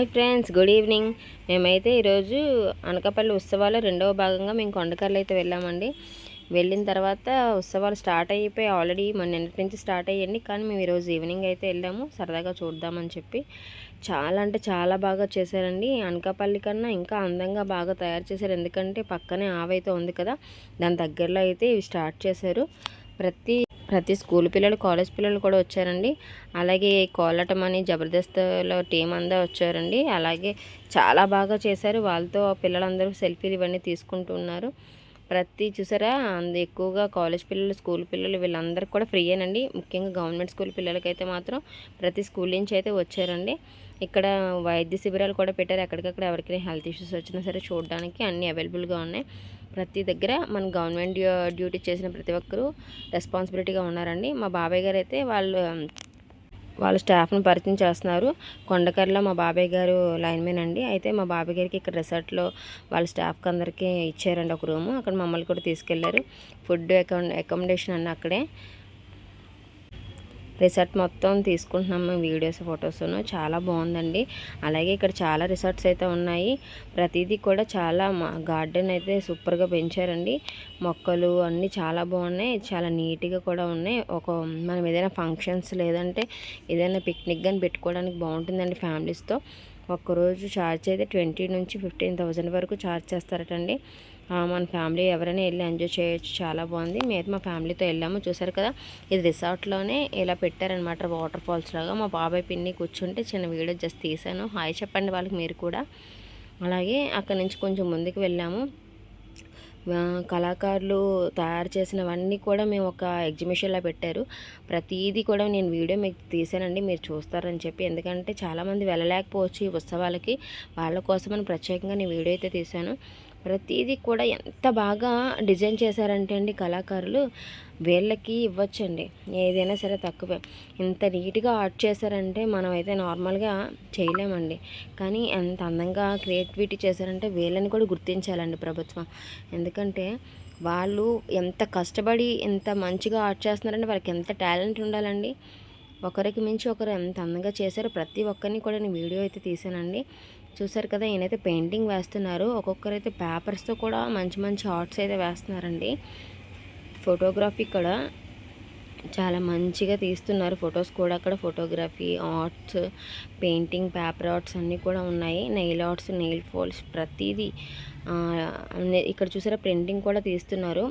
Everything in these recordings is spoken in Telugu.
Hi friends good evening. మేమైతే ఈరోజు అనకాపల్లి ఉత్సవాలు రెండవ భాగంగా మేము కొండకర్లు అయితే వెళ్ళామండి. వెళ్ళిన తర్వాత ఉత్సవాలు స్టార్ట్ అయిపోయి ఆల్రెడీ మన నిన్నటి నుంచి స్టార్ట్ అయ్యండి కానీ మేము ఈరోజు ఈవినింగ్ అయితే వెళ్ళాము. సరదాగా చూద్దామని చెప్పి చాలా అంటే చాలా బాగా చేశారండి. అనకాపల్లి కన్నా ఇంకా అందంగా బాగా తయారు చేశారు. ఎందుకంటే పక్కనే ఆవైతే ఉంది కదా దాని దగ్గరలో అయితే ఇవి స్టార్ట్ చేశారు. ప్రతి ప్రతి స్కూల్ పిల్లలు కాలేజ్ పిల్లలు కూడా వచ్చారండి. అలాగే కోలటం అని జబర్దస్త్లో టీం అంతా వచ్చారండి. అలాగే చాలా బాగా చేశారు. వాళ్ళతో పిల్లలందరూ సెల్ఫీలు ఇవన్నీ తీసుకుంటున్నారు ప్రతి చూసారా అందు ఎక్కువగా కాలేజ్ పిల్లలు స్కూల్ పిల్లలు వీళ్ళందరికీ కూడా ఫ్రీయేనండి. ముఖ్యంగా గవర్నమెంట్ స్కూల్ పిల్లలకైతే మాత్రం ప్రతి స్కూల్ నుంచి అయితే వచ్చారండి. ఇక్కడ వైద్య శిబిరాలు కూడా పెట్టారు. ఎక్కడికక్కడ ఎవరికైనా హెల్త్ ఇష్యూస్ వచ్చినా సరే చూడడానికి అన్నీ అవైలబుల్గా ఉన్నాయి. ప్రతి దగ్గర మన గవర్నమెంట్ డ్యూటీ చేసిన ప్రతి ఒక్కరూ రెస్పాన్సిబిలిటీగా ఉన్నారండి. మా బాబాయ్ గారు అయితే వాళ్ళు వాళ్ళ స్టాఫ్ను పరిచయం చేస్తున్నారు. కొండకర్లో మా బాబాయ్ గారు లైన్మెన్ అండి. అయితే మా బాబాయ్ గారికి ఇక్కడ రిసార్ట్లో వాళ్ళ స్టాఫ్కి అందరికీ ఇచ్చారండి ఒక రూము. అక్కడ మమ్మల్ని కూడా తీసుకెళ్ళారు. ఫుడ్ అకామిడేషన్ అన్న అక్కడే. రిసార్ట్ మొత్తం తీసుకుంటున్నాము వీడియోస్ ఫొటోస్ను. చాలా బాగుందండి. అలాగే ఇక్కడ చాలా రిసార్ట్స్ అయితే ఉన్నాయి. ప్రతిదీ కూడా చాలా గార్డెన్ అయితే సూపర్గా పెంచారండి. మొక్కలు అన్నీ చాలా బాగున్నాయి. చాలా నీట్గా కూడా ఉన్నాయి. ఒక మనం ఏదైనా ఫంక్షన్స్ లేదంటే ఏదైనా పిక్నిక్ కానీ పెట్టుకోవడానికి బాగుంటుందండి ఫ్యామిలీస్తో. ఒక్కరోజు ఛార్జ్ అయితే ట్వంటీ నుంచి ఫిఫ్టీన్ థౌజండ్ వరకు ఛార్జ్ చేస్తారటండి. మన ఫ్యామిలీ ఎవరైనా వెళ్ళి ఎంజాయ్ చేయొచ్చు. చాలా బాగుంది. మేము మా ఫ్యామిలీతో వెళ్ళాము. చూసారు కదా ఇది రిసార్ట్లోనే ఇలా పెట్టారనమాట వాటర్ ఫాల్స్ లాగా. మా బాబాయ్ పిన్ని కూర్చుంటే చిన్న వీడియో జస్ట్ తీసాను హాయ్ చెప్పండి వాళ్ళకి మీరు కూడా. అలాగే అక్కడ నుంచి కొంచెం ముందుకు వెళ్ళాము. కళాకారులు తయారు చేసినవన్నీ కూడా మేము ఒక ఎగ్జిబిషన్లో పెట్టారు. ప్రతిదీ కూడా నేను వీడియో మీకు తీసానండి మీరు చూస్తారని చెప్పి. ఎందుకంటే చాలామంది వెళ్ళలేకపోవచ్చు ఈ ఉత్సవాలకి. వాళ్ళ కోసమని ప్రత్యేకంగా నేను వీడియో అయితే తీశాను. ప్రతిదీ కూడా ఎంత బాగా డిజైన్ చేశారంటే అండి కళాకారులు. వీళ్ళకి ఇవ్వచ్చండి. ఏదైనా సరే తక్కువే. ఇంత నీట్గా ఆర్ట్ చేశారంటే మనం అయితే నార్మల్గా చేయలేమండి. కానీ ఎంత అందంగా క్రియేటివిటీ చేశారంటే వీళ్ళని కూడా గుర్తించాలండి ప్రభుత్వం. ఎందుకంటే వాళ్ళు ఎంత కష్టపడి ఎంత మంచిగా ఆర్ట్ చేస్తున్నారంటే వాళ్ళకి ఎంత టాలెంట్ ఉండాలండి. ఒకరికి మించి ఒకరు ఎంత అందంగా చేశారో ప్రతి ఒక్కరిని కూడా నేను వీడియో అయితే తీసానండి. చూసారు కదా ఈయనైతే పెయింటింగ్ వేస్తున్నారు. ఒక్కొక్కరైతే పేపర్స్తో కూడా మంచి మంచి ఆర్ట్స్ అయితే వేస్తున్నారండి. ఫోటోగ్రఫీ కూడా చాలా మంచిగా తీస్తున్నారు. ఫొటోస్ కూడా అక్కడ photography arts painting paper arts అన్నీ కూడా ఉన్నాయి. నెయిల్ ఆర్ట్స్ నెయిల్ ఫోల్స్ ప్రతిదీ ఇక్కడ చూసారా ప్రింటింగ్ కూడా తీస్తున్నారు.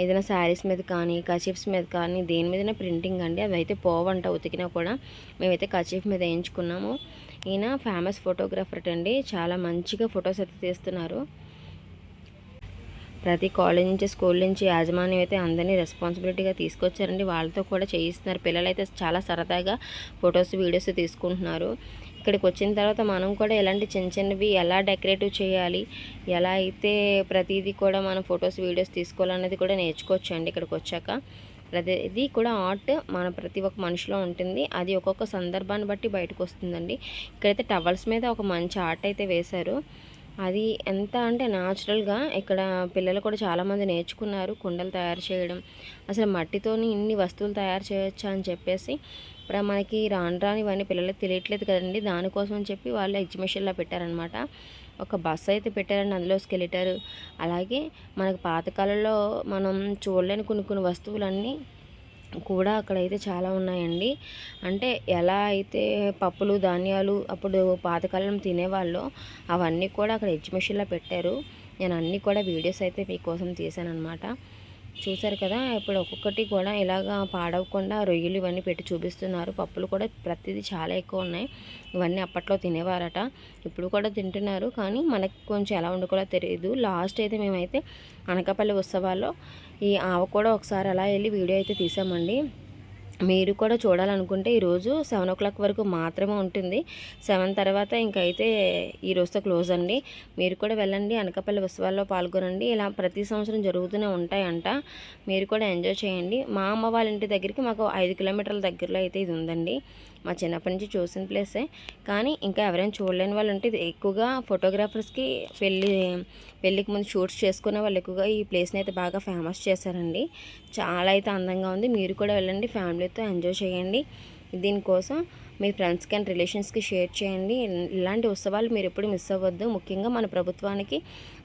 ఏదైనా శారీస్ మీద కానీ కచీఫ్స్ మీద కానీ దేని మీదైనా ప్రింటింగ్ అండి. అవి అయితే పోవంట ఉతికినా కూడా. మేమైతే కచీఫ్ మీద వేయించుకున్నాము. ఈయన ఫేమస్ ఫోటోగ్రాఫర్ అండి. చాలా మంచిగా ఫొటోస్ అయితే తీస్తున్నారు. ప్రతి కాలేజ్ నుంచి స్కూల్ నుంచి యాజమాన్యం అయితే అందరినీ రెస్పాన్సిబిలిటీగా తీసుకొచ్చారండి. వాళ్ళతో కూడా చేయిస్తున్నారు. పిల్లలైతే చాలా సరదాగా ఫొటోస్ వీడియోస్ తీసుకుంటున్నారు. ఇక్కడికి వచ్చిన తర్వాత మనం కూడా ఎలాంటి చిన్న చిన్నవి ఎలా డెకరేటివ్ చేయాలి ఎలా అయితే ప్రతిదీ కూడా మనం ఫొటోస్ వీడియోస్ తీసుకోవాలన్నది కూడా నేర్చుకోవచ్చు అండి ఇక్కడికి వచ్చాక. ప్రతిదీ కూడా ఆర్ట్ మన ప్రతి ఒక్క మనిషిలో ఉంటుంది. అది ఒక్కొక్క సందర్భాన్ని బట్టి బయటకు వస్తుందండి. ఇక్కడైతే టవల్స్ మీద ఒక మంచి ఆర్ట్ అయితే వేశారు. అది ఎంత అంటే న్యాచురల్గా ఇక్కడ పిల్లలు కూడా చాలామంది నేర్చుకున్నారు కుండలు తయారు చేయడం. అసలు మట్టితోని ఇన్ని వస్తువులు తయారు చేయొచ్చా అని చెప్పేసి ఇప్పుడు మనకి రాను రాని ఇవన్నీ పిల్లలకు తెలియట్లేదు కదండి. దానికోసం అని చెప్పి వాళ్ళు ఎగ్జిబిషన్లో పెట్టారనమాట. ఒక బస్సు అయితే పెట్టారండి అందులో స్కెలిటర్. అలాగే మనకు పాతకాలంలో మనం చూడలేని కొన్ని కొన్ని వస్తువులన్నీ కూడా అక్కడైతే చాలా ఉన్నాయండి. అంటే ఎలా అయితే పప్పులు ధాన్యాలు అప్పుడు పాతకాలం తినేవాళ్ళు అవన్నీ కూడా అక్కడ ఎగ్జిబిషన్లో పెట్టారు. నేను అన్నీ కూడా వీడియోస్ అయితే మీకోసం తీసాను అనమాట చూసారు కదా ఇప్పుడు ఒక్కొక్కటి కూడా ఇలాగా పాడవకుండా రొయ్యలు ఇవన్నీ పెట్టి చూపిస్తున్నారు. పప్పులు కూడా ప్రతిదీ చాలా ఎక్కువ ఉన్నాయి. ఇవన్నీ అప్పట్లో తినేవారట. ఇప్పుడు కూడా తింటున్నారు. కానీ మనకి కొంచెం ఎలా వండుకోవాలో తెలియదు లాస్ట్ అయితే మేమైతే అనకాపల్లి ఉత్సవాల్లో ఈ ఆవ కూడా ఒకసారి అలా వెళ్ళి వీడియో అయితే తీసామండి. మీరు కూడా చూడాలనుకుంటే ఈరోజు సెవెన్ ఓ క్లాక్ వరకు మాత్రమే ఉంటుంది. సెవెన్ తర్వాత ఇంకైతే ఈ రోజుతో క్లోజ్ అండి. మీరు కూడా వెళ్ళండి అనకాపల్లి ఉత్సవాల్లో పాల్గొనండి. ఇలా ప్రతి సంవత్సరం జరుగుతూనే ఉంటాయంట. మీరు కూడా ఎంజాయ్ చేయండి. మా అమ్మ వాళ్ళ ఇంటి దగ్గరికి మాకు ఐదు కిలోమీటర్ల దగ్గరలో అయితే ఇది ఉందండి. మా చిన్నప్పటి నుంచి చూసిన ప్లేసే. కానీ ఇంకా ఎవరైనా చూడలేని వాళ్ళు ఉంటే ఎక్కువగా ఫోటోగ్రాఫర్స్కి పెళ్ళి పెళ్ళికి ముందు షూట్స్ చేసుకునే వాళ్ళు ఎక్కువగా ఈ ప్లేస్ని అయితే బాగా ఫేమస్ చేశారండి. చాలా అయితే అందంగా ఉంది. మీరు కూడా వెళ్ళండి. ఫ్యామిలీ ఫ్యామిలీతో ఎంజాయ్ చేయండి. దీనికోసం మీ ఫ్రెండ్స్కి అండ్ రిలేషన్స్కి షేర్ చేయండి. ఇలాంటి ఉత్సవాలు మీరు ఎప్పుడు మిస్ అవ్వద్దు. ముఖ్యంగా మన ప్రభుత్వానికి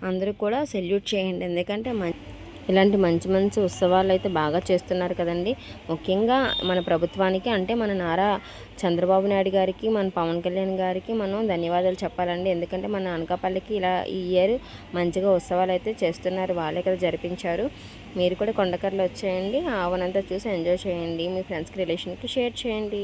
అందరూ కూడా సెల్యూట్ చేయండి. ఎందుకంటే మంచి ఇలాంటి మంచి మంచి ఉత్సవాలు అయితే బాగా చేస్తున్నారు కదండి. ముఖ్యంగా మన ప్రభుత్వానికి అంటే మన నారా చంద్రబాబు నాయుడు గారికి మన పవన్ కళ్యాణ్ గారికి మనం ధన్యవాదాలు చెప్పాలండి. ఎందుకంటే మన అనకాపల్లికి ఇలా ఈ ఇయర్ మంచిగా ఉత్సవాలు అయితే చేస్తున్నారు. వాళ్ళే కదా జరిపించారు. మీరు కూడా కొండకర్లు వచ్చేయండి. ఆవనంతా చూసి ఎంజాయ్ చేయండి. మీ ఫ్రెండ్స్కి రిలేషన్కి షేర్ చేయండి.